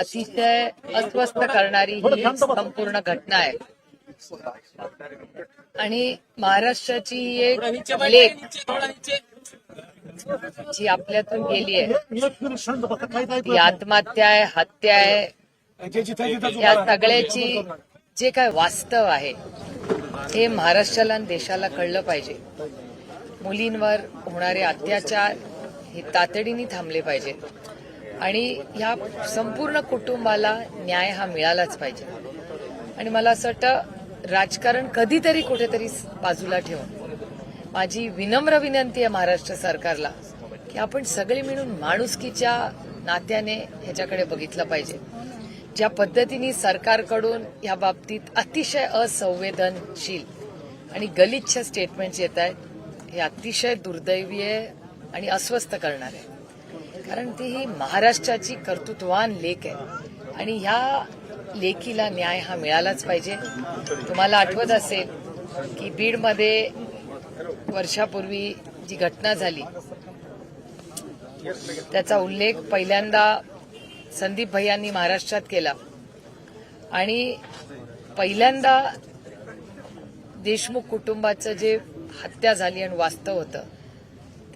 अतिशय अस्वस्थ करणारी ही संपूर्ण घटना आहे. आणि महाराष्ट्राची ही एक लेख जी आपल्यातून गेली आहे. ती आत्महत्या आहे हत्या आहे या सगळ्याची जे काय वास्तव आहे हे महाराष्ट्राला आणि देशाला कळलं पाहिजे. मुलींवर होणारे अत्याचार हे तातडीने थांबले पाहिजे आणि ह्या संपूर्ण कुटुंबाला न्याय हा मिळालाच पाहिजे. आणि मला असं वाटतं राजकारण कधीतरी कुठेतरी बाजूला ठेवून माझी विनम्र विनंती आहे महाराष्ट्र सरकारला की आपण सगळे मिळून माणुसकीच्या नात्याने ह्याच्याकडे बघितलं पाहिजे. ज्या पद्धतीने सरकारकडून या बाबतीत अतिशय असंवेदनशील आणि गलिच्छ स्टेटमेंट्स येत आहेत हे अतिशय दुर्दैवी आहे आणि अस्वस्थ करणार. आहे कारण ती ही महाराष्ट्राची कर्तृत्वान लेख आहे. आणि ह्या लेखीला न्याय हा मिळालाच पाहिजे. तुम्हाला आठवत असेल की बीडमध्ये वर्षापूर्वी जी घटना झाली त्याचा उल्लेख पहिल्यांदा संदीप भैयांनी महाराष्ट्रात केला. आणि पहिल्यांदा देशमुख कुटुंबाचं जे हत्या झाली आणि वास्तव होतं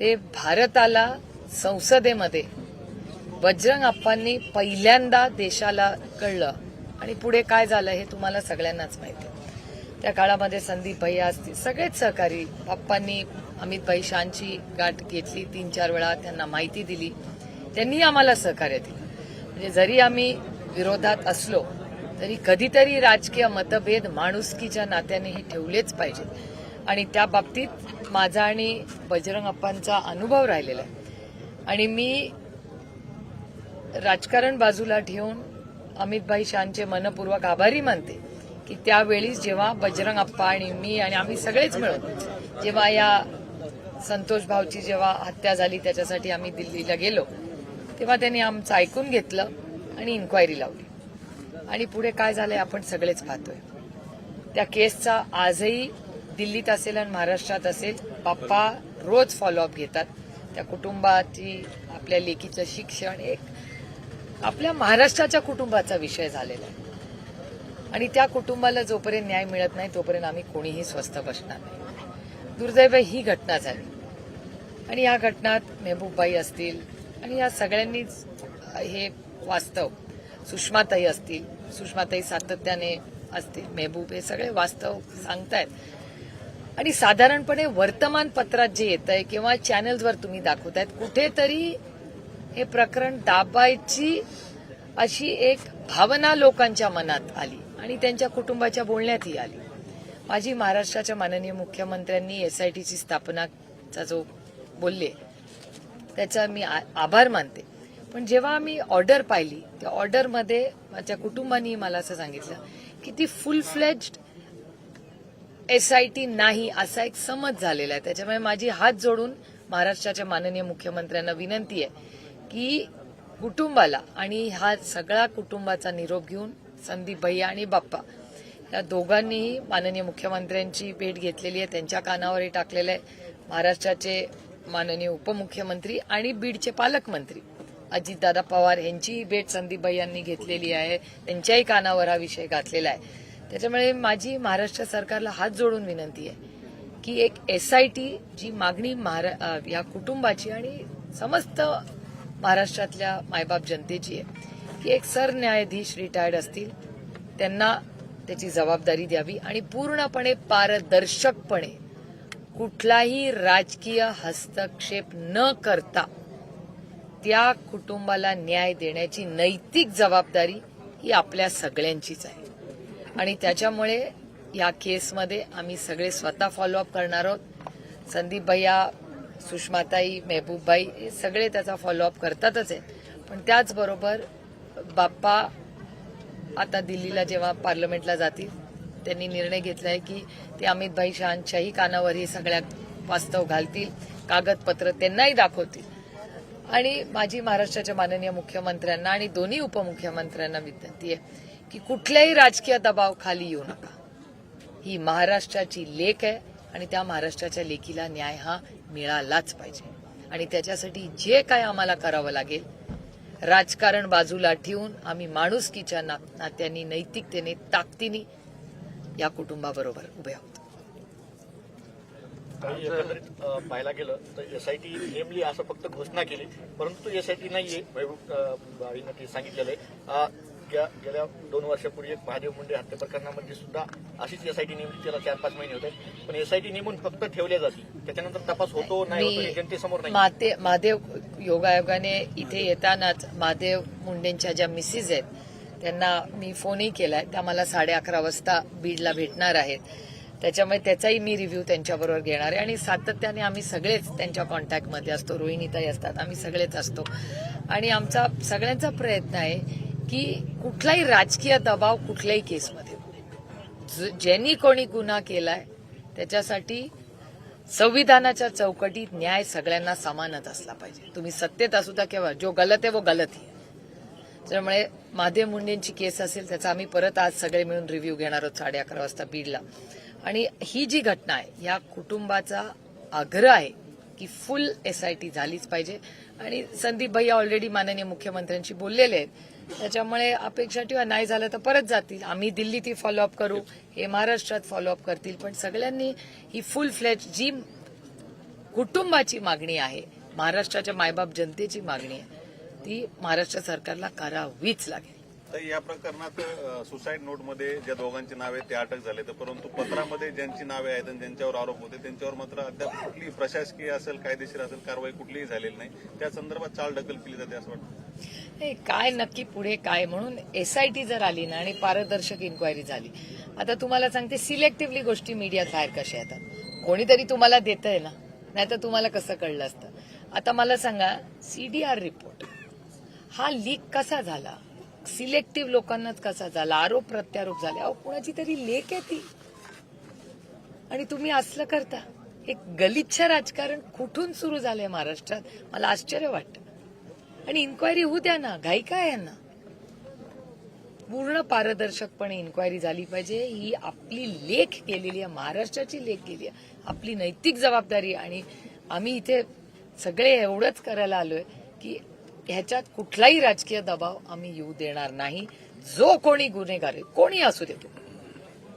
ते भारताला संसदेमध्ये बजरंग आप्पांनी पहिल्यांदा देशाला कळलं. आणि पुढे काय झालं हे तुम्हाला सगळ्यांनाच माहिती आहे. त्या काळामध्ये संदीप भैया असतील सगळेच सहकारी बाप्पांनी अमित भाई शांची गाठ घेतली तीन चार वेळा त्यांना माहिती दिली. त्यांनी आम्हाला सहकार्य दिलं. म्हणजे जरी आम्ही विरोधात असलो तरी कधीतरी राजकीय मतभेद माणुसकीच्या नात्याने हे ठेवलेच पाहिजेत. आणि त्या बाबतीत माझा आणि बजरंग अप्पांचा अनुभव राहिलेला आहे. आणि मी राजकारण बाजूला ठेवून अमितभाई शानचे मनपूर्वक आभारी मानते की त्यावेळीच जेव्हा बजरंग अप्पा आणि मी आणि आम्ही सगळेच मिळून जेव्हा या संतोष भाऊची जेव्हा हत्या झाली त्याच्यासाठी आम्ही दिल्लीला गेलो तेव्हा त्यांनी आमचं ऐकून घेतलं आणि इन्क्वायरी लावली. आणि पुढे काय झालंय आपण सगळेच पाहतोय. त्या केसचा आजही दिल्लीत असेल आणि महाराष्ट्रात असेल बाप्पा रोज फॉलोअप घेतात. त्या कुटुंबाची आपल्या लेकीचं शिक्षण एक आपल्या महाराष्ट्राच्या कुटुंबाचा विषय झालेला आहे. आणि त्या कुटुंबाला जोपर्यंत न्याय मिळत नाही तोपर्यंत आम्ही कोणीही स्वस्थ बसणार नाही. दुर्दैव ही घटना झाली. आणि या घटनात मेहबूबबाई असतील आणि या सगळ्यांनीच हे वास्तव सुषमाताई असतील सुषमाताई सातत्याने असतील मेहबूब हे सगळे वास्तव सांगतायत. आणि साधारणपणे वर्तमानपत्रात जे येत आहे किंवा चॅनल्सवर तुम्ही दाखवतायत कुठेतरी हे प्रकरण दाबायची अशी एक भावना लोकांच्या मनात आली आणि त्यांच्या कुटुंबाच्या बोलण्यातही आली. माझी महाराष्ट्राच्या माननीय मुख्यमंत्र्यांनी एसआयटीची स्थापनाचा जो बोलले त्याचा मी आ- आभार मानते. पण जेव्हा मी ऑर्डर पाहिली त्या ऑर्डरमध्ये माझ्या कुटुंबानी मला असं सांगितलं की ती full fledged S I T नाही असा एक समज झालेला आहे. त्याच्यामुळे माझी हात जोडून महाराष्ट्राच्या माननीय मुख्यमंत्र्यांना विनंती आहे की कुटुंबाला आणि हा सगळा कुटुंबाचा निरोप घेऊन संदीप भैया आणि बाप्पा या दोघांनीही माननीय मुख्यमंत्र्यांची भेट घेतलेली आहे. त्यांच्या कानावरही टाकलेलं आहे. महाराष्ट्राचे माननीय उपमुख्यमंत्री आणि बीडचे पालकमंत्री अजितदादा पवार यांचीही भेट संदीप भैयांनी घेतलेली आहे. त्यांच्याही कानावर हा विषय घातलेला आहे. त्याच्यामुळे माझी महाराष्ट्र सरकारला हात जोडून विनंती आहे की एक एस आय टी जी मागणी महारा- या कुटुंबाची आणि समस्त महाराष्ट्रातल्या मायबाप जनतेची आहे की एक सरन्यायाधीश रिटायर्ड असतील त्यांना त्याची जबाबदारी द्यावी आणि पूर्णपणे पारदर्शकपणे कुठलाही राजकीय हस्तक्षेप न करता त्या कुटुंबाला न्याय देण्याची नैतिक जबाबदारी ही आपल्या सगळ्यांचीच आहे. आणि त्याच्यामुळे या केसमध्ये आम्ही सगळे स्वतः फॉलोअप करणार आहोत. संदीप भैया सुषमाताई मेहबूबबाई हे सगळे त्याचा फॉलोअप करतातच आहे. पण त्याचबरोबर बाप्पा आता दिल्लीला जेव्हा पार्लमेंटला जातील त्यांनी निर्णय घेतला आहे की ते अमितभाई शहांच्याही कानावर हे सगळ्या वास्तव घालतील कागदपत्र त्यांनाही दाखवतील. आणि माझी महाराष्ट्राच्या माननीय मुख्यमंत्र्यांना आणि दोन्ही उपमुख्यमंत्र्यांना विनंती आहे की कुठल्याही राजकीय दबाव खाली येऊ नका. ही महाराष्ट्राची लेख आहे आणि त्या महाराष्ट्राच्या लेखीला न्याय हा मिळालाच पाहिजे. आणि त्याच्यासाठी जे काय आम्हाला करावं लागेल राजकारण बाजूला ठेवून आम्ही माणुसकीच्या ना- नात्यांनी नैतिकतेने ताकदीने या कुटुंबाबरोबर उभे आहोत. पाहायला गेलं तर एसआयटी नेमली असं फक्त घोषणा केली परंतु एसआयटी नाहीये. सांगितलेलं आहे. गे- गेल्या दोन वर्षापूर्वी एक महादेव मुंडे हत्या प्रकरणामध्ये सुद्धा अशीच एसआयटी नेमली त्याला चार पाच महिने होते. पण एसआयटी नेमून फक्त ठेवल्या जाते. त्याच्यानंतर तपास होतो नाही होतो जनतेसमोर नाही. माते महादेव योगायोगाने इथे येतानाच महादेव मुंडेंच्या ज्या मिसेस आहेत त्यांना मी फोनही केलाय. त्या मला साडे अकरा वाजता बीडला भेटणार आहेत. त्याच्यामुळे त्याचाही मी रिव्ह्यू त्यांच्याबरोबर घेणार आहे. आणि सातत्याने आम्ही सगळेच त्यांच्या कॉन्टॅक्टमध्ये असतो. रोहिणीताई असतात. आम्ही सगळेच असतो. आणि आमचा सगळ्यांचा प्रयत्न आहे की कुठलाही राजकीय दबाव कुठल्याही केसमध्ये. ज्यांनी कोणी गुन्हा केलाय त्याच्यासाठी संविधानाच्या चौकटीत न्याय सगळ्यांना समानच असला पाहिजे. तुम्ही सत्तेत असू द्या किंवा जो गलत आहे वो गलत आहे. त्यामुळे महादेव मुंडेंची केस असेल त्याचा आम्ही परत आज सगळे मिळून रिव्ह्यू घेणार आहोत साडे अकरा वाजता बीडला. आणि ही जी घटना आहे या कुटुंबाचा आग्रह आहे की फुल एसआयटी झालीच पाहिजे. आणि संदीप भैया ऑलरेडी माननीय मुख्यमंत्र्यांशी बोललेले आहेत त्याच्यामुळे अपेक्षा ठेवा नाही झालं तर परत जातील. आम्ही दिल्ली ती फॉलोअप करू हे महाराष्ट्रात फॉलोअप करतील. पण सगळ्यांनी ही फुल फ्लॅट जी कुटुंबाची मागणी आहे महाराष्ट्राच्या मायबाप जनतेची मागणी आहे ती महाराष्ट्र सरकारला करावीच लागेल. तर या प्रकरणात सुसाईड नोटमध्ये ज्या दोघांची नावे ते अटक झाले तर परंतु पत्रामध्ये ज्यांची नावे आहेत आणि ज्यांच्यावर आरोप होते त्यांच्यावर मात्र अद्याप कुठली प्रशासकीय असेल कायदेशीर असेल कारवाई कुठलीही झालेली नाही. त्या संदर्भात चाल ढकल केली जाते असं वाटतं. हे काय नक्की पुढे काय म्हणून एसआयटी जर आली ना आणि पारदर्शक इन्क्वायरी झाली. आता तुम्हाला सांगते सिलेक्टिव्हली गोष्टी मीडियात बाहेर कशा येतात? कोणीतरी तुम्हाला देतंय ना नाही तर तुम्हाला कसं कळलं असतं? आता मला सांगा सीडीआर रिपोर्ट हा लीक कसा झाला? सिलेक्टिव्ह लोकांनाच कसा झाला? आरोप प्रत्यारोप झाले. अहो कुणाची तरी लेख आहे ती. आणि तुम्ही असलं करता. एक गलिच्छ राजकारण कुठून सुरू झालंय महाराष्ट्रात? मला आश्चर्य वाटतं. आणि इन्क्वायरी होऊ द्या ना. घाई काय यांना. पूर्ण पारदर्शकपणे इन्क्वायरी झाली पाहिजे. ही आपली लेख केलेली आहे. महाराष्ट्राची लेख केली आहे. आपली नैतिक जबाबदारी. आणि आम्ही इथे सगळे एवढंच करायला आलोय की ह्याच्यात कुठलाही राजकीय दबाव आम्ही येऊ देणार नाही. जो कोणी गुन्हेगार आहे कोणी असू दे तो.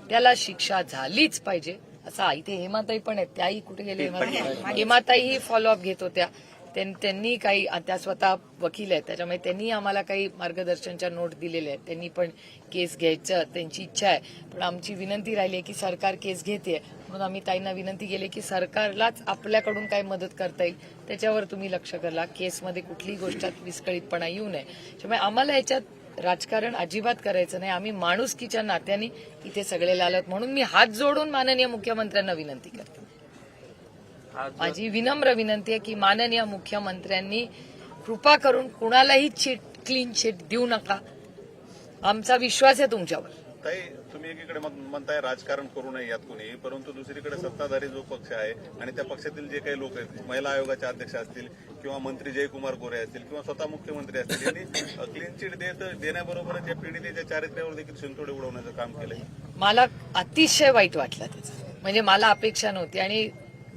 त्याला शिक्षा झालीच पाहिजे असं इथे हेमाताई पण आहेत. त्याही कुठे गेले? हेमा- हेमाताईही फॉलोअप घेत होत्या. त्यां- त्यांनी काही त्या स्वतः वकील आहेत. त्याच्यामुळे त्यांनी आम्हाला काही मार्गदर्शनच्या नोट दिलेल्या आहेत. त्यांनी पण केस घ्यायचं त्यांची इच्छा आहे. पण आमची विनंती राहिली आहे की सरकार केस घेते. म्हणून आम्ही ताईंना विनंती केली की सरकारलाच आपल्याकडून काय मदत करता येईल त्याच्यावर तुम्ही लक्ष करा. केसमध्ये कुठलीही गोष्टात विस्कळीतपणा येऊ नये. त्यामुळे आम्हाला याच्यात राजकारण अजिबात करायचं नाही. आम्ही माणुसकीच्या नात्याने इथे सगळे आलोत म्हणून मी हात जोडून माननीय मुख्यमंत्र्यांना विनंती करते. माझी विनम्र विनंती आहे की माननीय मुख्यमंत्र्यांनी कृपा करून कुणालाही चिट क्लीन चिट देऊ नका. आमचा विश्वास आहे तुमच्यावर. तुम्ही एकीकडे मग म्हणताय राजकारण करू नये यात कोणी परंतु दुसरीकडे सत्ताधारी जो पक्ष आहे आणि त्या पक्षातील जे काही लोक आहेत महिला आयोगाचे अध्यक्ष असतील किंवा मंत्री जयकुमार गोरे असतील किंवा स्वतः मुख्यमंत्री असतील यांनी क्लीन चिट देत देण्याबरोबरच या पीडितेच्या चारित्र्यावर देखील शिंतोडे उडवण्याचं काम केलंय. मला अतिशय वाईट वाटलं त्याचं. म्हणजे मला अपेक्षा नव्हती. आणि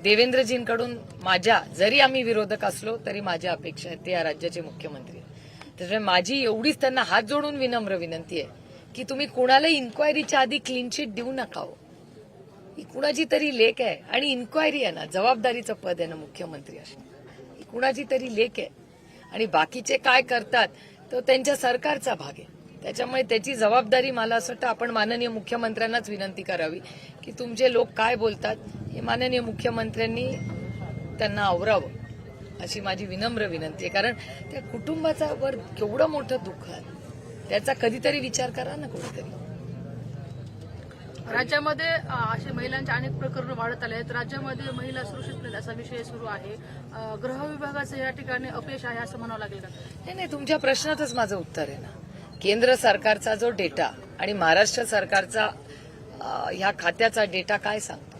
देवेंद्रजींकडून माझ्या जरी आम्ही विरोधक असलो तरी माझ्या अपेक्षा आहेत ते या राज्याचे मुख्यमंत्री आहेत. त्याच्यामुळे माझी एवढीच त्यांना हात जोडून विनम्र विनंती आहे. की तुम्ही कुणाला इन्क्वायरीच्या आधी क्लीन चिट देऊ नका हो. ही कुणाची तरी लेख आहे. आणि इन्क्वायरी आहे ना जबाबदारीचं पद आहे ना मुख्यमंत्री असणं ही कुणाची तरी लेख आहे. आणि बाकीचे काय करतात तो त्यांच्या सरकारचा भाग आहे. त्याच्यामुळे त्याची जबाबदारी मला असं वाटतं आपण माननीय मुख्यमंत्र्यांनाच विनंती करावी की तुमचे लोक काय बोलतात हे माननीय मुख्यमंत्र्यांनी त्यांना आवरावं अशी माझी विनम्र विनंती आहे. कारण त्या कुटुंबाचा वर केवढं मोठं दुःख आहे. त्याचा कधीतरी विचार करा ना कोणीतरी. राज्यामध्ये असे महिलांचे अनेक प्रकरण वाढत आले आहेत. राज्यामध्ये महिला सुरक्षित नाहीत असा विषय सुरू आहे. गृह विभागाचं या ठिकाणी अपयश आहे असं म्हणावं लागेल का? नाही नाही तुमच्या प्रश्नातच माझं उत्तर आहे ना. केंद्र सरकारचा जो डेटा आणि महाराष्ट्र सरकारचा ह्या खात्याचा डेटा काय सांगतो?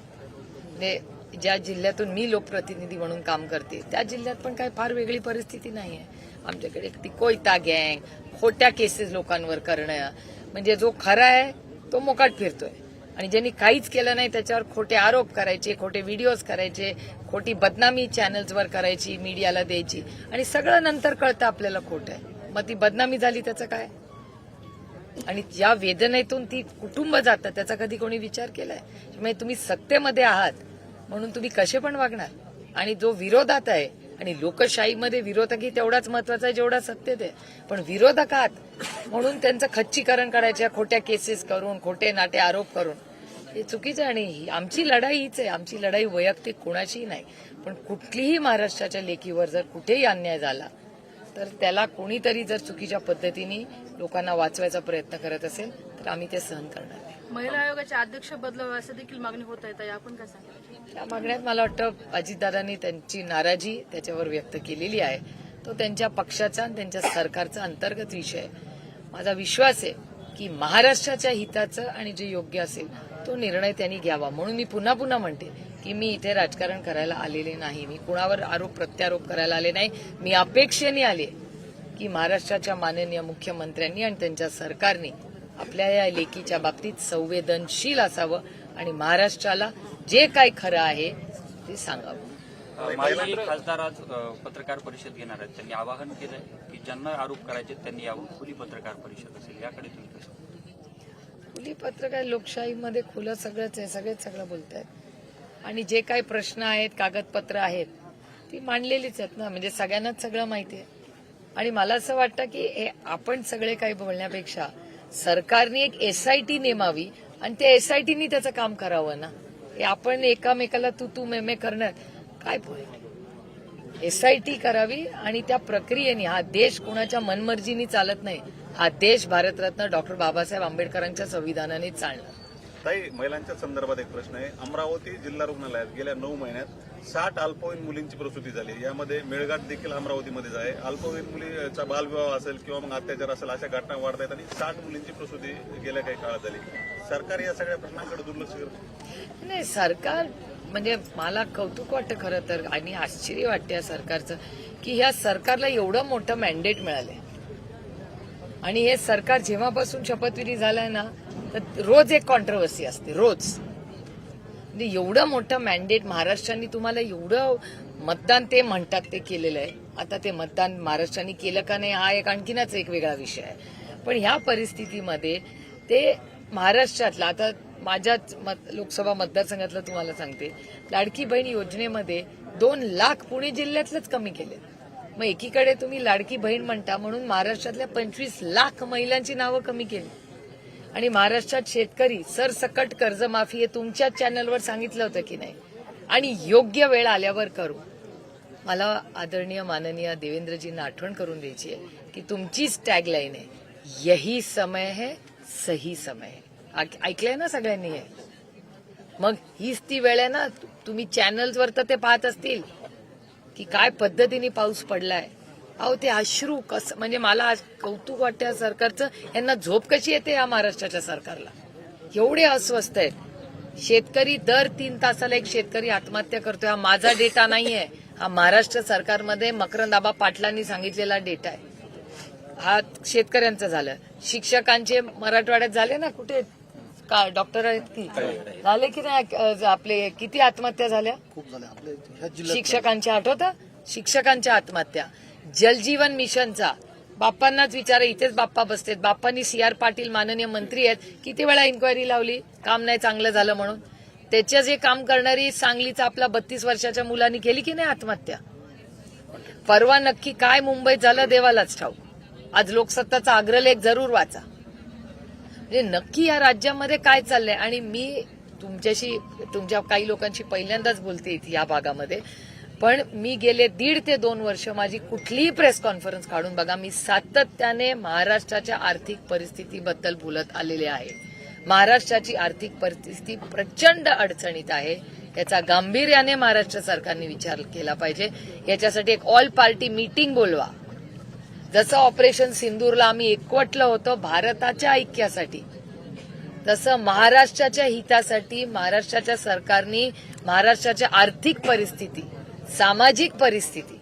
म्हणजे ज्या जिल्ह्यातून मी लोकप्रतिनिधी म्हणून काम करते त्या जिल्ह्यात पण काही फार वेगळी परिस्थिती नाही आहे आमच्याकडे ती कोयता गँग खोट्या केसेस लोकांवर करणं म्हणजे जो खरा आहे तो मोकाट फिरतोय. आणि ज्यांनी काहीच केलं नाही त्याच्यावर खोटे आरोप करायचे खोटे व्हिडिओज करायचे खोटी बदनामी चॅनल्सवर करायची मीडियाला द्यायची. आणि सगळं नंतर कळतं आपल्याला खोटं आहे. मग ती बदनामी झाली त्याचं काय? आणि ज्या वेदनेतून ती कुटुंब जातं त्याचा कधी कोणी विचार केलाय? म्हणजे तुम्ही सत्तेमध्ये आहात म्हणून तुम्ही कसे पण वागणार. आणि जो विरोधात आहे आणि लोकशाहीमध्ये विरोधकही तेवढाच महत्त्वाचा आहे जेवढा सत्तेत आहे. पण विरोधक आहात म्हणून त्यांचं खच्चीकरण करायच्या खोट्या केसेस करून खोटे नाटे आरोप करून. हे चुकीचं आहे आणि ही- आमची लढाई हीच आहे. आमची लढाई वैयक्तिक कोणाचीही नाही. पण कुठलीही महाराष्ट्राच्या लेखीवर जर कुठेही अन्याय झाला तर त्याला कोणीतरी जर चुकीच्या पद्धतीने लोकांना वाचवायचा प्रयत्न करत असेल तर आम्ही ते सहन करणार नाही. महिला आयोगाचे अध्यक्ष बदलावे असं देखील मागणी होत आहे. आपण काय सांगा त्या मागण्यात मला वाटतं अजितदादांनी त्यांची नाराजी त्याच्यावर व्यक्त केलेली आहे. तो त्यांच्या पक्षाचा आणि त्यांच्या सरकारचा अंतर्गत विषय आहे. माझा विश्वास आहे की महाराष्ट्राच्या हिताचं आणि जे योग्य असेल तो निर्णय त्यांनी घ्यावा. म्हणून मी पुन्हा पुन्हा म्हणते की मी इथे राजकारण करायला आलेले नाही. मी कुणावर आरोप प्रत्यारोप करायला आले नाही. मी अपेक्षेने आले की महाराष्ट्राच्या माननीय मुख्यमंत्र्यांनी आणि त्यांच्या सरकारने आपल्या या लेखीच्या बाबतीत संवेदनशील असावं. आणि महाराष्ट्राला जे काही खरं आहे ते सांगावं. खासदार आज पत्रकार परिषद घेणार आहेत. त्यांनी आवाहन केलंय की ज्यांना आरोप करायचे त्यांनी यावं. खुली पत्रकार परिषद असेल. याकडे तुम्ही कसं खुली पत्रकार लोकशाहीमध्ये खुलं सगळंच आहे. सगळेच सगळं बोलत आहेत आणि जे काही प्रश्न आहेत कागदपत्र आहेत ती मांडलेलीच आहेत ना. म्हणजे सगळ्यांनाच सगळं माहिती आहे. आणि मला असं वाटतं की हे आपण सगळे काही बोलण्यापेक्षा सरकारने एक एसआयटी नेमावी आणि त्या एसआयटीनी त्याचं काम करावं ना. हे आपण एकामेकाला तू तू मेमे करणार. काय पॉईंट एसआयटी करावी आणि त्या प्रक्रियेने हा देश कोणाच्या मनमर्जीनी चालत नाही. हा देश भारतरत्न डॉक्टर बाबासाहेब आंबेडकरांच्या संविधानाने चालणार. ताई महिलांच्या संदर्भात एक प्रश्न आहे. अमरावती जिल्हा रुग्णालयात गेल्या नऊ महिन्यात साठ अल्पवयीन मुलींची प्रसूती झाली. यामध्ये मेळघाट देखील अमरावतीमध्येच आहे. अल्पवयीन मुलीचा बालविवाह असेल किंवा मग अत्याचार असेल अशा घटना वाढत आहेत आणि साठ मुलींची प्रसूती गेल्या काही काळात झाली. सरकार या सगळ्या प्रश्नांकडे दुर्लक्ष करत नाही सरकार म्हणजे मला कौतुक वाटतं खरं तर आणि आश्चर्य वाटते या सरकारचं की ह्या सरकारला एवढं मोठं मॅन्डेट मिळालंय. आणि हे सरकार जेव्हापासून शपथविधी झालाय ना तर रोज एक कॉन्ट्रवर्सी असते रोज. म्हणजे एवढं मोठं मॅन्डेट महाराष्ट्राने तुम्हाला एवढं मतदान ते म्हणतात ते केलेलं आहे. आता ते मतदान महाराष्ट्राने केलं का नाही हा एक आणखीनच एक वेगळा विषय आहे. पण ह्या परिस्थितीमध्ये ते महाराष्ट्रातला आता माझ्याच मत लोकसभा मतदारसंघातलं तुम्हाला सांगते. लाडकी बहीण योजनेमध्ये दोन लाख पुणे जिल्ह्यातलंच कमी केले. मग एकीकडे तुम्ही लाडकी बहीण म्हणता म्हणून महाराष्ट्रातल्या पंचवीस लाख महिलांची नावं कमी केली. आणि महाराष्ट्रात शेतकरी सरसकट कर्जमाफी हे तुमच्याच चॅनलवर सांगितलं होतं की नाही? आणि योग्य वेळ आल्यावर करू. मला आदरणीय माननीय देवेंद्रजींना आठवण करून द्यायची आहे की तुमचीच टॅगलाईन आहे यही समय है सही समय है. ऐकलंय ना सगळ्यांनी हे? मग हीच ती वेळ आहे ना तुम्ही चॅनल्सवर तर ते पाहत असतील की काय पद्धतीने पाऊस पडलाय. अहो ते अश्रू कसं म्हणजे मला कौतुक वाटतं या सरकारचं. यांना झोप कशी येते या महाराष्ट्राच्या सरकारला? एवढे अस्वस्थ आहेत. शेतकरी दर तीन तासाला एक शेतकरी आत्महत्या करतोय. हा माझा डेटा नाहीये. हा महाराष्ट्र सरकारमध्ये मकरंदाबा पाटलांनी सांगितलेला डेटा आहे. हा शेतकऱ्यांचं झालं. शिक्षकांचे मराठवाड्यात झाले ना कुठे? का डॉक्टर आहेत की? झाले की नाही आपले किती आत्महत्या झाल्या? शिक्षकांच्या आठवतं? शिक्षकांच्या आत्महत्या. जलजीवन मिशनचा. बाप्पांनाच विचारा इथेच बाप्पा बसतेत. बाप्पांनी सी आर पाटील माननीय मंत्री आहेत. किती वेळा इन्क्वायरी लावली? काम नाही चांगलं झालं म्हणून. त्याच्या जे काम करणारी सांगलीचा आपला बत्तीस वर्षाच्या मुलांनी केली की नाही आत्महत्या? परवा नक्की काय मुंबईत झालं देवालाच ठाऊक. आज लोकसत्ताचा अग्रलेख जरूर वाचा. म्हणजे नक्की या राज्यामध्ये काय चाललंय? आणि मी तुमच्याशी तुमच्या काही लोकांशी पहिल्यांदाच बोलते या भागामध्ये. पण मी गेले दीड ते दोन वर्ष माझी कुठलीही प्रेस कॉन्फरन्स काढून बघा मी सातत्याने महाराष्ट्राच्या आर्थिक परिस्थितीबद्दल बोलत आलेले आहे. महाराष्ट्राची आर्थिक परिस्थिती प्रचंड अडचणीत आहे. याचा गांभीर्याने महाराष्ट्र सरकारने विचार केला पाहिजे. याच्यासाठी एक ऑल पार्टी मीटिंग बोलवा. जसं ऑपरेशन सिंदूरला आम्ही एकवटलं होतं भारताच्या ऐक्यासाठी तसं महाराष्ट्राच्या हितासाठी महाराष्ट्राच्या सरकारने महाराष्ट्राच्या आर्थिक परिस्थिती सामाजिक परिस्थिती.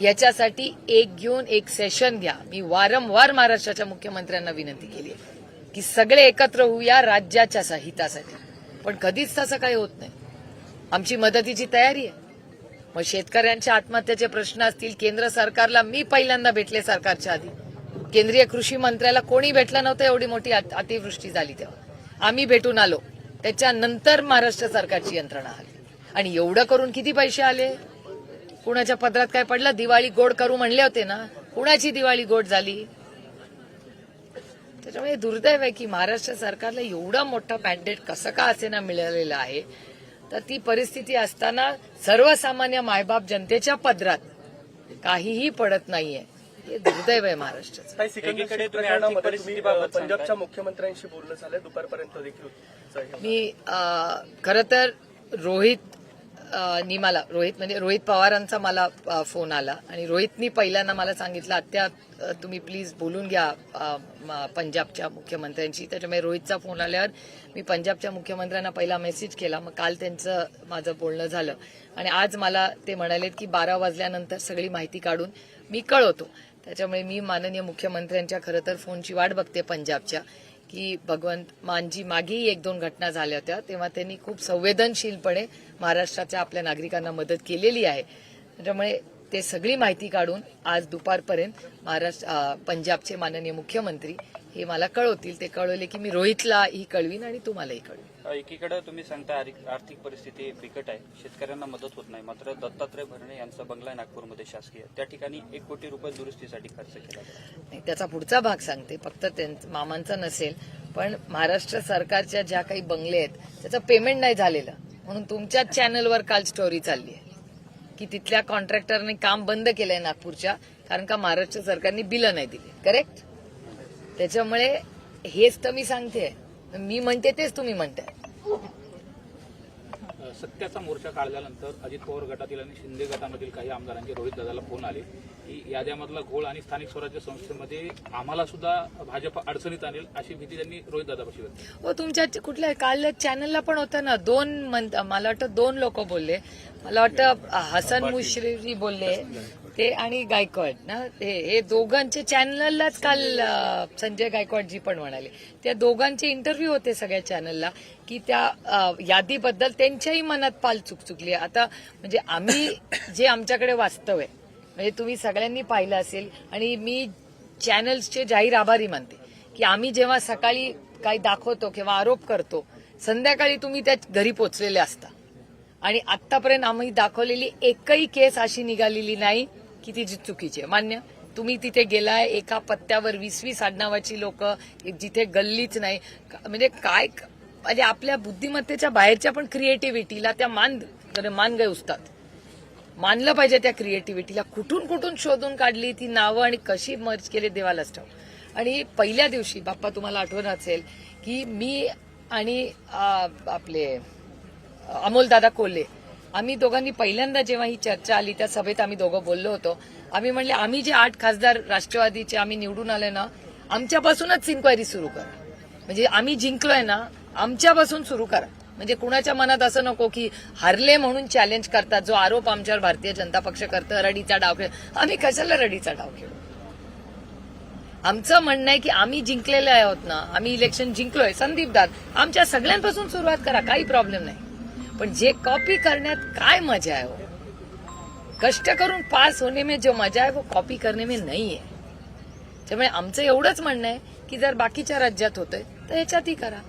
याच्यासाठी एक घेऊन एक सेशन घ्या. मी वारंवार महाराष्ट्राच्या मुख्यमंत्र्यांना विनंती केली आहे की सगळे एकत्र होऊया राज्याच्या हितासाठी. पण कधीच तसं काही होत नाही. आमची मदतीची तयारी आहे. मग शेतकऱ्यांच्या आत्महत्याचे प्रश्न असतील केंद्र सरकारला मी पहिल्यांदा भेटले सरकारच्या आधी. केंद्रीय कृषी मंत्र्याला कोणी भेटलं नव्हतं एवढी मोठी अतिवृष्टी झाली तेव्हा. आम्ही भेटून आलो. त्याच्यानंतर महाराष्ट्र सरकारची यंत्रणा आली. आणि एवढं करून किती पैसे आले? कुणाच्या पदरात काय पडलं? दिवाळी गोड करू म्हणले होते ना. कुणाची दिवाळी गोड झाली? त्याच्यामुळे दुर्दैव आहे की महाराष्ट्र सरकारला एवढा मोठा मॅन्डेट कसं का असेना मिळालेलं आहे? तर ती परिस्थिती असताना सर्वसामान्य मायबाप जनतेच्या पदरात काहीही पडत नाहीये. हे दुर्दैव आहे महाराष्ट्राचं. पंजाबच्या. मुख्यमंत्र्यांशी बोलणं झालं दुपारपर्यंत देखील. मी खर तर रोहित निमाला नी मला रोहित म्हणजे रोहित पवारांचा मला फोन आला. आणि रोहितनी पहिल्यांदा मला सांगितलं आत्या तुम्ही प्लीज बोलून घ्या पंजाबच्या मुख्यमंत्र्यांशी. त्याच्यामुळे रोहितचा फोन आल्यावर मी पंजाबच्या मुख्यमंत्र्यांना पहिला मेसेज केला. मग काल त्यांचं माझं बोलणं झालं. आणि आज मला ते म्हणालेत की बारा वाजल्यानंतर सगळी माहिती काढून मी कळवतो. त्याच्यामुळे मी माननीय मुख्यमंत्र्यांच्या खरं तर फोनची वाट बघते पंजाबच्या. की भगवंत मानजी मागेही एक दोन घटना झाल्या होत्या तेव्हा त्यांनी खूप संवेदनशीलपणे महाराष्ट्राच्या आपल्या नागरिकांना मदत केलेली आहे. त्याच्यामुळे ते सगळी माहिती काढून आज दुपारपर्यंत महाराष्ट्र पंजाबचे माननीय मुख्यमंत्री हे मला कळवतील. ते कळवले की मी रोहितलाही कळवीन आणि तुम्हालाही कळवीन. एकीकडे तुम्ही सांगता आर्थिक- आर्थिक परिस्थिती बिकट आहे. शेतकऱ्यांना मदत होत नाही. मात्र दत्तात्रय भरणे यांचा बंगला आहे नागपूरमध्ये शासकीय. त्या ठिकाणी एक कोटी रुपये दुरुस्तीसाठी खर्च केला नाही त्याचा पुढचा भाग सांगते. फक्त मामांचा नसेल पण महाराष्ट्र सरकारच्या ज्या काही बंगले आहेत त्याचं पेमेंट नाही झालेलं. म्हणून तुमच्याच चॅनलवर काल स्टोरी चालली आहे. की तिथल्या कॉन्ट्रॅक्टरने काम बंद केलंय नागपूरच्या कारण का महाराष्ट्र सरकारने बिलं नाही दिली. करेक्ट त्याच्यामुळे हेच तर मी सांगते. मी म्हणते तेच तुम्ही म्हणताय. सत्याचा मोर्चा काढल्यानंतर अजित पवार गटातील आणि शिंदे गटामधील काही आमदारांचे रोहित दादाला फोन आले की याद्यामधला घोळ आणि स्थानिक स्वराज्य संस्थेमध्ये आम्हाला सुद्धा भाजप अडचणीत आणेल अशी भीती त्यांनी रोहित दादापाशी व्यक्त. हो तुमच्या कुठल्या काल चॅनलला पण होतं ना दोन मला वाटतं दोन लोक बोलले. मला वाटतं हसन मुश्रीफी बोलले. ते आणि गायकवाड ना? ते हे दोघांचे चॅनललाच काल संजय संजय गायकवाडजी पण म्हणाले. त्या दोघांचे इंटरव्ह्यू होते सगळ्या चॅनलला की त्या यादीबद्दल त्यांच्याही मनात पाल चुकचुकली आहे. आता म्हणजे आम्ही जे आमच्याकडे वास्तव आहे म्हणजे तुम्ही सगळ्यांनी पाहिलं असेल आणि मी चॅनल्सचे जाहीर आभारी मानते की आम्ही जेव्हा सकाळी काही दाखवतो किंवा आरोप करतो संध्याकाळी तुम्ही त्या घरी पोचलेले असता. आणि आतापर्यंत आम्ही दाखवलेली एकही केस अशी निघालेली नाही की ती चुकीची आहे. मान्य? तुम्ही तिथे गेलाय एका पत्त्यावर वीस वीस आडनावाची लोक जिथे गल्लीच नाही. म्हणजे काय म्हणजे आपल्या बुद्धिमत्तेच्या बाहेरच्या पण क्रिएटिव्हिटीला त्या मान म्हणजे मान गए उस्ताद. मानलं पाहिजे त्या क्रिएटिव्हिटीला कुठून कुठून शोधून काढली ती नावं आणि कशी मर्ज केली देवालाच ठाऊ आणि पहिल्या दिवशी बाप्पा तुम्हाला आठवण असेल की मी आणि आपले अमोलदादा कोल्हे आम्ही दोघांनी पहिल्यांदा जेव्हा ही चर्चा आली त्या सभेत आम्ही दोघं बोललो होतो. आम्ही म्हणले आम्ही जे आठ खासदार राष्ट्रवादीचे आम्ही निवडून आले ना आमच्यापासूनच इन्क्वायरी सुरू करा. म्हणजे आम्ही जिंकलोय ना आमच्यापासून सुरू करा. म्हणजे कुणाच्या मनात असं नको की हरले म्हणून चॅलेंज करतात जो आरोप आमच्यावर भारतीय जनता पक्ष करतं रडीचा डाव खेळ. आम्ही कशाला रडीचा डाव खेळू? आमचं म्हणणं आहे की आम्ही जिंकलेले आहोत ना आम्ही इलेक्शन जिंकलोय. संदीप दाद आमच्या सगळ्यांपासून सुरुवात करा काही प्रॉब्लेम नाही. पण जे कॉपी करण्यात काय मजा आहे हो? कष्ट करून पास होणे में जो मजा आहे वो कॉपी करने में नाही आहे. त्यामुळे आमचं एवढंच म्हणणं आहे की जर बाकीच्या राज्यात होतंय तर ह्याच्यातही करा.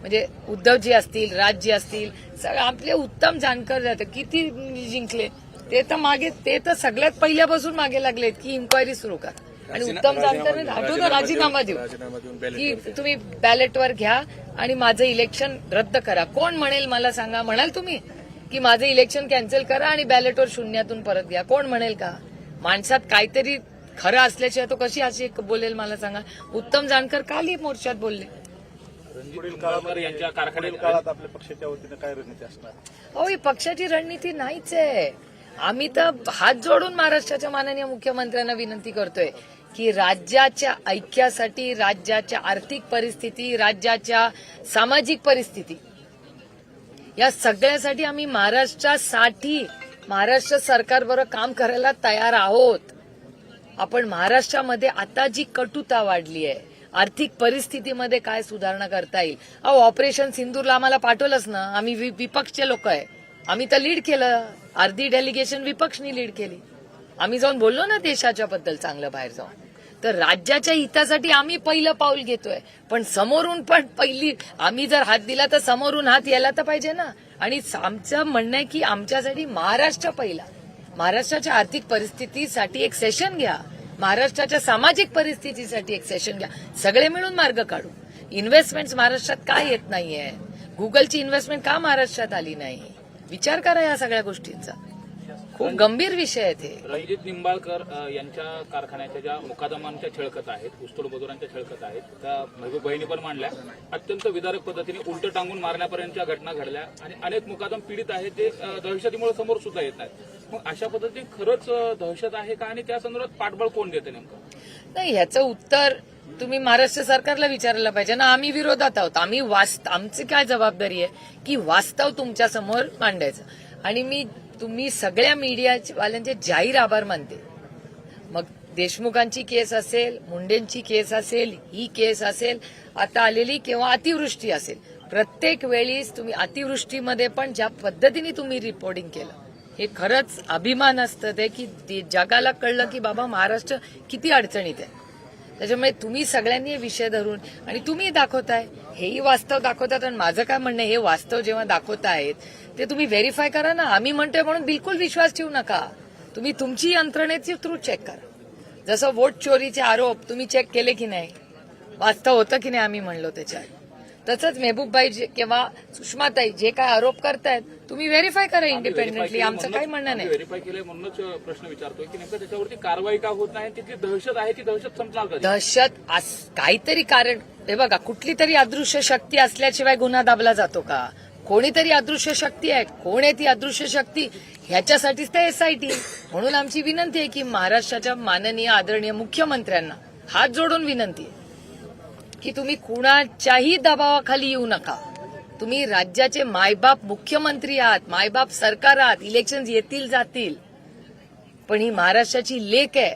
म्हणजे उद्धवजी असतील राजजी असतील सगळं आपले उत्तम जाणकार जातं. किती जिंकले? ते तर मागे ते तर सगळ्यात पहिल्यापासून मागे लागलेत की इन्क्वायरी सुरू करा. आणि उत्तम जाणकार आठवतो राजीनामा देऊ की तुम्ही बॅलेटवर घ्या आणि माझं इलेक्शन रद्द करा. कोण म्हणेल मला सांगा? म्हणाल तुम्ही की माझं इलेक्शन कॅन्सल करा आणि बॅलेटवर शून्यातून परत घ्या. कोण म्हणेल का? माणसात काहीतरी खरं असल्याशिवाय तो कशी अशी बोलेल मला सांगा? उत्तम जाणकर काल मोर्चात बोलले? यांच्या काळात आपल्या पक्षाच्या वतीनं काय रणनीती असणार? अहो ही पक्षाची रणनीती नाहीच आहे. आम्ही तर हात जोडून महाराष्ट्राच्या माननीय मुख्यमंत्र्यांना विनंती करतोय. की राज्याच्या ऐक्यासाठी राज्याच्या आर्थिक परिस्थिती राज्याच्या सामाजिक परिस्थिती. या सगळ्यासाठी आम्ही महाराष्ट्रासाठी महाराष्ट्र सरकारबरोबर काम करायला तयार आहोत. आपण महाराष्ट्रामध्ये आता जी कटुता वाढली आहे आर्थिक परिस्थितीमध्ये काय सुधारणा करता येईल? अहो ऑपरेशन सिंदूरला आम्हाला पाठवलंच ना. आम्ही वि- विपक्षचे लोक आहे. आम्ही तर लीड केलं. अर्धी डेलिगेशन विपक्षनी लीड केली. आम्ही जाऊन बोललो ना देशाच्या बद्दल चांगलं बाहेर जाऊन. तर राज्याच्या हितासाठी आम्ही पहिलं पाऊल घेतोय. पण समोरून पण पहिली आम्ही जर हात दिला तर समोरून हात यायला तर पाहिजे ना. आणि आमचं म्हणणं आहे की आमच्यासाठी महाराष्ट्र पहिला. महाराष्ट्राच्या आर्थिक परिस्थितीसाठी एक सेशन घ्या. महाराष्ट्राच्या सामाजिक परिस्थितीसाठी एक सेशन घ्या. सगळे मिळून मार्ग काढू. इन्व्हेस्टमेंट महाराष्ट्रात का येत नाहीये? गुगलची इन्व्हेस्टमेंट का महाराष्ट्रात आली नाही? विचार करा या सगळ्या गोष्टींचा. खूप गंभीर विषय आहे ते. रणजित निंबाळकर यांच्या कारखान्याच्या ज्या मुकादमांच्या छळकत आहेत ऊसतोड मजुरांच्या छळकत आहेत त्या बहिणी पण मांडल्या. अत्यंत विदारक पद्धतीने उलट टांगून मारण्यापर्यंतच्या घटना घडल्या आणि अनेक मुकादम पीडित आहेत ते दहशतीमुळे समोर सुद्धा येत नाहीत. मग अशा पद्धतीने खरंच दहशत आहे का? आणि त्या संदर्भात पाठबळ कोण देते नेमकं? नाही ह्याचं उत्तर तुम्ही महाराष्ट्र सरकारला विचारायला पाहिजे ना आम्ही विरोधात आहोत. आम्ही वास्त आमची काय जबाबदारी आहे की वास्तव तुमच्यासमोर मांडायचं. आणि मी तुम्ही सगळ्या मीडियावाल्यांचे जाहीर आभार मानते. मग देशमुखांची केस असेल मुंडेंची केस असेल ही केस असेल आता आलेली किंवा अतिवृष्टी असेल प्रत्येक वेळीच तुम्ही अतिवृष्टीमध्ये पण ज्या पद्धतीने तुम्ही रिपोर्टिंग केलं हे खरंच अभिमान असतं ते की जगाला कळलं की बाबा महाराष्ट्र किती अडचणीत आहे. त्याच्यामुळे तुम्ही सगळ्यांनी हे विषय धरून आणि तुम्ही दाखवताय. हेही वास्तव दाखवतात आणि माझं काय म्हणणं आहे, हे वास्तव जेव्हा दाखवतायत ते तुम्ही व्हेरीफाय करा ना. आम्ही म्हणतोय म्हणून बिलकुल विश्वास ठेवू नका. तुम्ही तुमची यंत्रणेची थ्रू चेक करा. जसं वोट चोरीचे आरोप तुम्ही चेक केले की नाही? वास्तव होतं की नाही आम्ही म्हणलो त्याच्यात? तसंच मेहबूबबाई जे- किंवा सुषमाताई जे काय आरोप करतायत तुम्ही व्हेरीफाय करा इंडिपेंडेंटली आमचं काही म्हणणं नाही. व्हेरीफाय केलंय म्हणूनच प्रश्न विचारतोय की नेमकं त्याच्यावरती कारवाई का होत नाही? तिथली दहशत आहे ती दहशत संपणार दहशत काहीतरी कारण हे बघा कुठली तरी अदृश्य शक्ती असल्याशिवाय गुन्हा दाबला जातो का? कोणीतरी अदृश्य शक्ती आहे. कोण आहे ती अदृश्य शक्ती? ह्याच्यासाठीच तर एसआयटी म्हणून आमची विनंती आहे की महाराष्ट्राच्या माननीय आदरणीय मुख्यमंत्र्यांना हात जोडून विनंती आहे. की तुम्ही कुणाच्याही दबावाखाली येऊ नका. तुम्ही राज्याचे मायबाप मुख्यमंत्री आहात मायबाप सरकार आहात इलेक्शन येतील जातील. पण ही महाराष्ट्राची लेख आहे.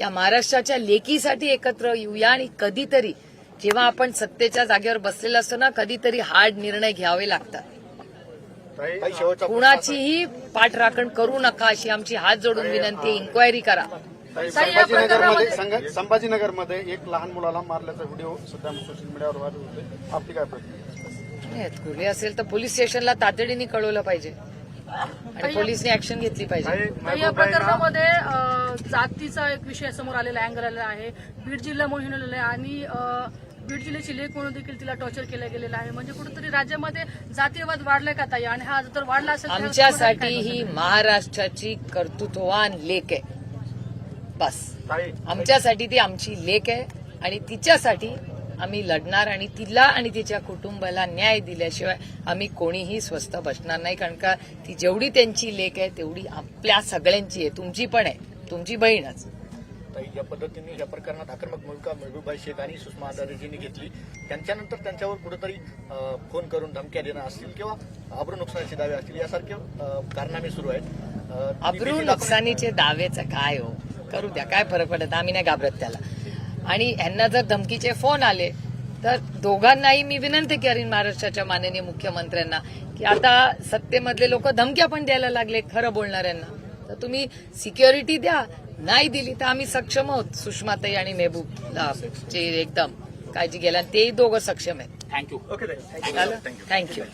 या महाराष्ट्राच्या लेकीसाठी एकत्र येऊया आणि कधीतरी जेव्हा आपण सत्तेच्या जागेवर बसलेलो असतो ना कधीतरी हार्ड निर्णय घ्यावे लागतात. कुणाचीही पाठराखण करू नका अशी आमची हात जोडून विनंती इन्क्वायरी करा. संभाजीनगरमध्ये संभाजीनगरमध्ये एक लहान मुलाला मारल्याचा व्हिडिओ सध्या सोशल मीडियावर व्हायरल होते आपली काय प्रतिक्रिया? नाही गुन्हे असेल तर पोलीस स्टेशनला तातडीने कळवलं पाहिजे. आणि पोलिसने ऍक्शन घेतली पाहिजे. या प्रकरणामध्ये जातीचा एक विषय समोर आलेला अँगल आलेला आहे. बीड जिल्हा मोहीम आलेला आहे आणि बीड जिल्ह्याची लेख म्हणून देखील तिला टॉर्चर केलं गेलेलं आहे. म्हणजे कुठेतरी राज्यामध्ये जातीयवाद वाढलाय का ताई? आणि हा जर वाढला असेल आमच्यासाठी ही महाराष्ट्राची कर्तृत्ववान लेख आहे. बस. आमच्यासाठी ती आमची लेख आहे आणि तिच्यासाठी आम्ही लढणार आणि तिला आणि तिच्या कुटुंबाला न्याय दिल्याशिवाय आम्ही कोणीही स्वस्त बसणार नाही. कारण का ती जेवढी त्यांची लेख आहे तेवढी आपल्या सगळ्यांची आहे. तुमची पण आहे. तुमची बहीणच. या पद्धतीने या प्रकरणात आक्रमक भूमिका महबूबाई शेख आणि सुषमा आदारेजींनी घेतली. त्यांच्यानंतर त्यांच्यावर कुठेतरी फोन करून धमक्या देणं असतील किंवा अब्रू नुकसानीचे दावे असतील यासारखे कारनामे सुरू आहेत. अब्रू नुकसानीचे दावेचं काय हो? करू द्या काय फरक पडत आम्ही नाही घाबरत त्याला. आणि ह्यांना जर धमकीचे फोन आले तर दोघांनाही मी विनंती करीन महाराष्ट्राच्या माननीय मुख्यमंत्र्यांना की आता सत्तेमधले लोक धमक्या पण द्यायला लागले खरं बोलणाऱ्यांना. तर तुम्ही सिक्युरिटी द्या नाही दिली तर आम्ही सक्षम आहोत सुषमाताई आणि मेहबूबला जे एकदम. काळजी घ्यायला तेही दोघं सक्षम आहेत. Thank you thank you